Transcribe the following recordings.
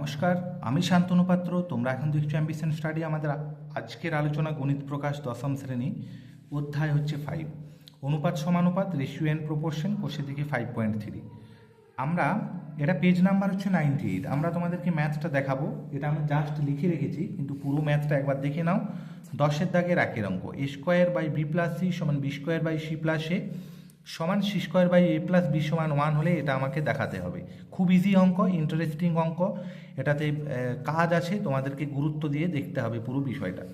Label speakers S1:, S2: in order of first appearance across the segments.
S1: নমস্কার, আমি শান্তনু পাত্র, তোমরা এখন দেখছ অ্যাম্বিশন স্টাডি আমাদের আজকের আলোচনা গণিত প্রকাশ দশম শ্রেণি, অধ্যায় হচ্ছে ফাইভ অনুপাত সমানুপাত রেশিও অ্যান্ড প্রপোর্শন কোষের দিকে ফাইভ পয়েন্ট থ্রি আমরা, এটা পেজ নাম্বার হচ্ছে নাইনটি এইট আমরা তোমাদেরকে ম্যাথটা দেখাবো, এটা আমি জাস্ট লিখে রেখেছি, কিন্তু পুরো ম্যাথটা একবার দেখে নাও। দশের দাগের একের অঙ্ক A square by B plus C সমান B square by C plus A সমান C square by A plus B সমান ওয়ান হলে এটা আমাকে দেখাতে হবে। খুব ইজি অঙ্ক ইন্টারেস্টিং অঙ্ক। এটাতে কাজ আছে, তোমাদেরকে গুরুত্ব দিয়ে দেখতে হবে পুরো বিষয়টা।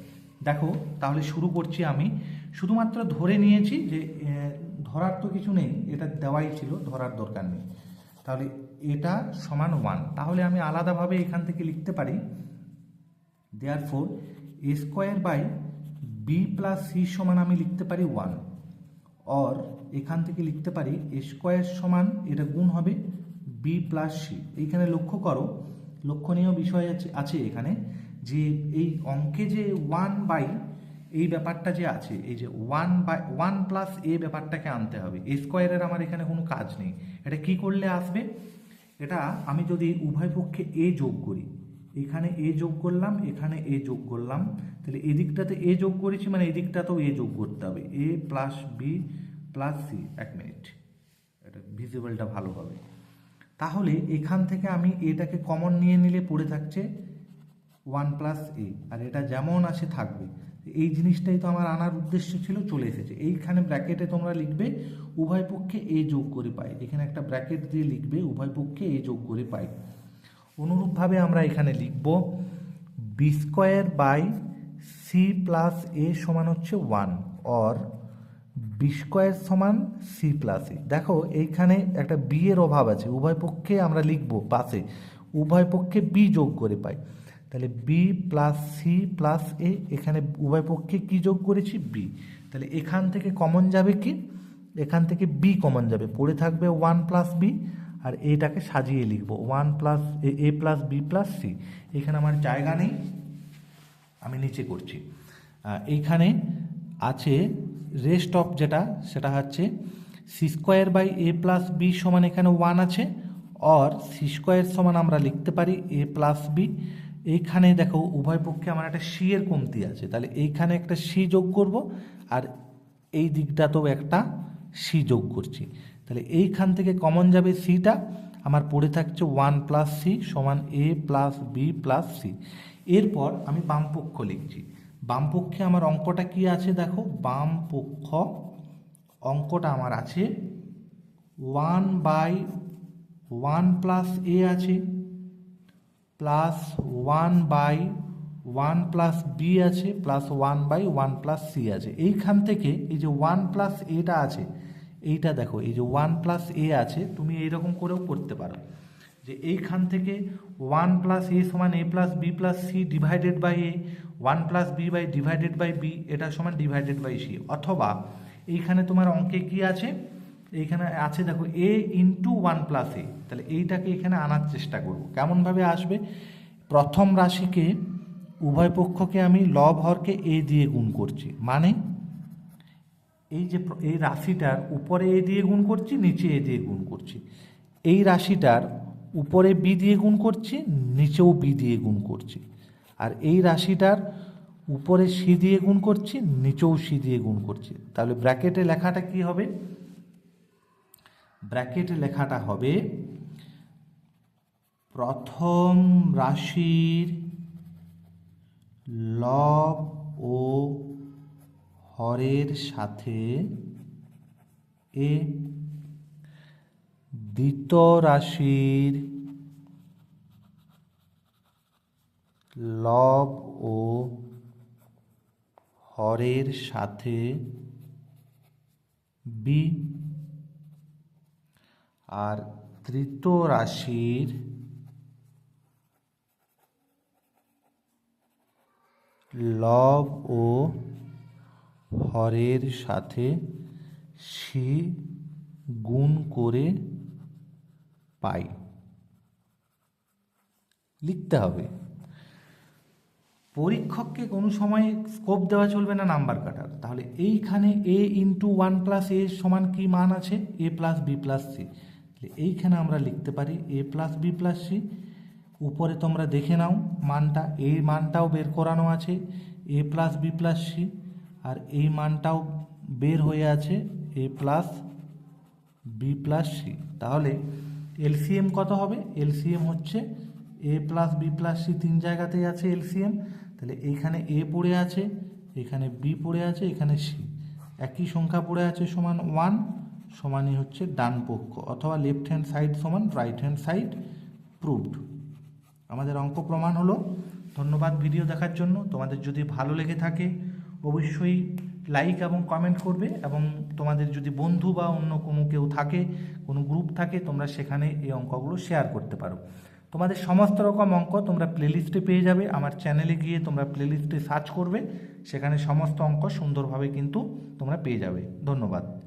S1: দেখো, তাহলে শুরু করছি আমি। শুধুমাত্র ধরে নিয়েছি যে ধরার তো কিছু নেই, এটা দেওয়াই ছিল, ধরার দরকার নেই। তাহলে এটা সমান ওয়ান তাহলে আমি আলাদাভাবে এখান থেকে লিখতে পারি। Therefore A square by B plus C সমান আমি লিখতে পারি ওয়ান অর এখান থেকে লিখতে পারি এ স্কোয়ার সমান, এটা গুণ হবে বি প্লাস সি এইখানে লক্ষ্য করো, লক্ষণীয় বিষয় আছে এখানে যে এই অঙ্কে যে ওয়ান বাই এই ব্যাপারটা যে আছে, এই যে one by one plus A ব্যাপারটাকে আনতে হবে। এ স্কোয়ারের আমার এখানে কোনো কাজ নেই। এটা কি করলে আসবে? এটা আমি যদি উভয় পক্ষে এ যোগ করি, এখানে এ যোগ করলাম, এখানে এ যোগ করলাম, তাহলে এদিকটাতে এ যোগ করেছি মানে এদিকটাতেও এ যোগ করতে হবে। A plus B plus C এক মিনিট এটা ভিজিবলটা ভালো হবে। তাহলে এখান থেকে আমি এটাকে কমন নিয়ে নিলে পড়ে থাকছে ওয়ান প্লাস এ আর এটা যেমন আছে থাকবে। এই জিনিসটাই তো আমার আনার উদ্দেশ্য ছিল, চলে এসেছে। এইখানে ব্র্যাকেটে তোমরা লিখবে, উভয় পক্ষে এ যোগ করে পাই। এখানে একটা ব্র্যাকেট দিয়ে লিখবে, উভয় পক্ষে এ যোগ করে পাই। অনুরূপভাবে আমরা এখানে লিখব B square by C plus A সমান হচ্ছে ওয়ান অর বি স্কোয়ার সমান সি প্লাস এ দেখো, এইখানে একটা বি এর অভাব আছে, উভয় পক্ষে আমরা লিখব পাশে, উভয় পক্ষে বি যোগ করে পাই। তাহলে B plus C plus A এখানে উভয় পক্ষে কি যোগ করেছি? বি তাহলে এখান থেকে কমন যাবে কি? এখান থেকে বি কমন যাবে, পড়ে থাকবে ওয়ান প্লাস বি আর এটাকে সাজিয়ে লিখব one plus A plus B plus C এখানে আমার জায়গা নেই, আমি নিচে করছি। এইখানে আছে রেস্ট অফ যেটা, সেটা হচ্ছে C square by A plus B সমান এখানে ওয়ান আছে অর সি স্কোয়ার সমান আমরা লিখতে পারি এ প্লাস বি এইখানে দেখো, উভয় পক্ষে আমার একটা সি এর কমতি আছে, তাহলে এইখানে একটা সি যোগ করব, আর এই দিকটাতেও একটা সি যোগ করছি। তাহলে এইখান থেকে কমন যাবে সিটা আমার পড়ে থাকছে ওয়ান প্লাস সি সমান A plus B plus C এরপর আমি বাম পক্ষ লিখছি। বাম পক্ষে আমার অঙ্কটা কি আছে দেখো? বাম পক্ষ অঙ্কটা আমার আছে। One by one plus A আছে। Plus one by one plus B আছে। Plus one by one plus C আছে। এইখান থেকে এই যে ওয়ান প্লাস এটা আছে, এইটা দেখো, এই যে ওয়ান প্লাস এ আছে, তুমি এইরকম করেও করতে পারো। যে এইখান থেকে ওয়ান প্লাস এ সমান A plus B plus C divided by A, one plus B by divided by B, এটা সমান ডিভাইডেড বাই সি। অথবা এইখানে তোমার অঙ্কে কি আছে? এইখানে আছে দেখো A into one plus A. তাহলে এইটাকে এখানে আনার চেষ্টা করব। কেমনভাবে আসবে? প্রথম রাশিকে উভয় পক্ষকে আমি লব হরকে এ দিয়ে গুণ করছি। মানে এই যে এই রাশিটার উপরে এ দিয়ে গুণ করছি, নিচে এ দিয়ে গুণ করছি। এই রাশিটার উপরে বি দিয়ে গুণ করছি, নিচেও বি দিয়ে গুণ করছি। আর এই রাশিটার উপরে সি দিয়ে গুণ করছি, নিচেও সি দিয়ে গুণ করছি। তাহলে ব্র্যাকেটে লেখাটা কি হবে? ব্র্যাকেটে লেখাটা হবে, প্রথম রাশির লব ও হরের সাথে এ দ্বিতীয় রাশির লব ও হরের সাথে বি আর তৃতীয় রাশির লব ও হরের সাথে সি গুণ করে পাই। লিখতে হবে। পরীক্ষককে কোনো সময় স্কোপ দেওয়া চলবে না নাম্বার কাটার। তাহলে এইখানে A into one plus A সমান কি মান আছে? A plus B plus C এইখানে আমরা লিখতে পারি A plus B plus C উপরে তোমরা দেখে নাও মানটা। এই মানটাও বের করানো আছে। A plus B plus C আর এই মানটাও বের হয়ে আছে A plus B plus C তাহলে এলসিএম কত হবে? এলসিএম হচ্ছে A plus B plus C তিন জায়গাতেই আছে এলসিএম। তাহলে এইখানে এ পড়ে আছে, এখানে বি পড়ে আছে, এখানে সি। একই সংখ্যা পড়ে আছে সমান ওয়ান, সমানই হচ্ছে ডান পক্ষ অথবা লেফট হ্যান্ড সাইড সমান রাইট হ্যান্ড সাইড প্রুভড আমাদের অঙ্ক প্রমাণ হলো। ধন্যবাদ ভিডিও দেখার জন্য। তোমাদের যদি ভালো লেগে থাকে, অবশ্যই লাইক এবং কমেন্ট করবে এবং তোমাদের যদি বন্ধু বা অন্য কোনো কেউ থাকে, কোনো গ্রুপ থাকে, তোমরা সেখানে এই অঙ্কগুলো শেয়ার করতে পারো। তোমাদের সমস্ত রকম অঙ্ক তোমরা প্লেলিস্টে পেয়ে যাবে। আমার চ্যানেলে গিয়ে তোমরা প্লেলিস্টে সার্চ করবে। সেখানে সমস্ত অঙ্ক সুন্দরভাবে কিন্তু তোমরা পেয়ে যাবে। ধন্যবাদ।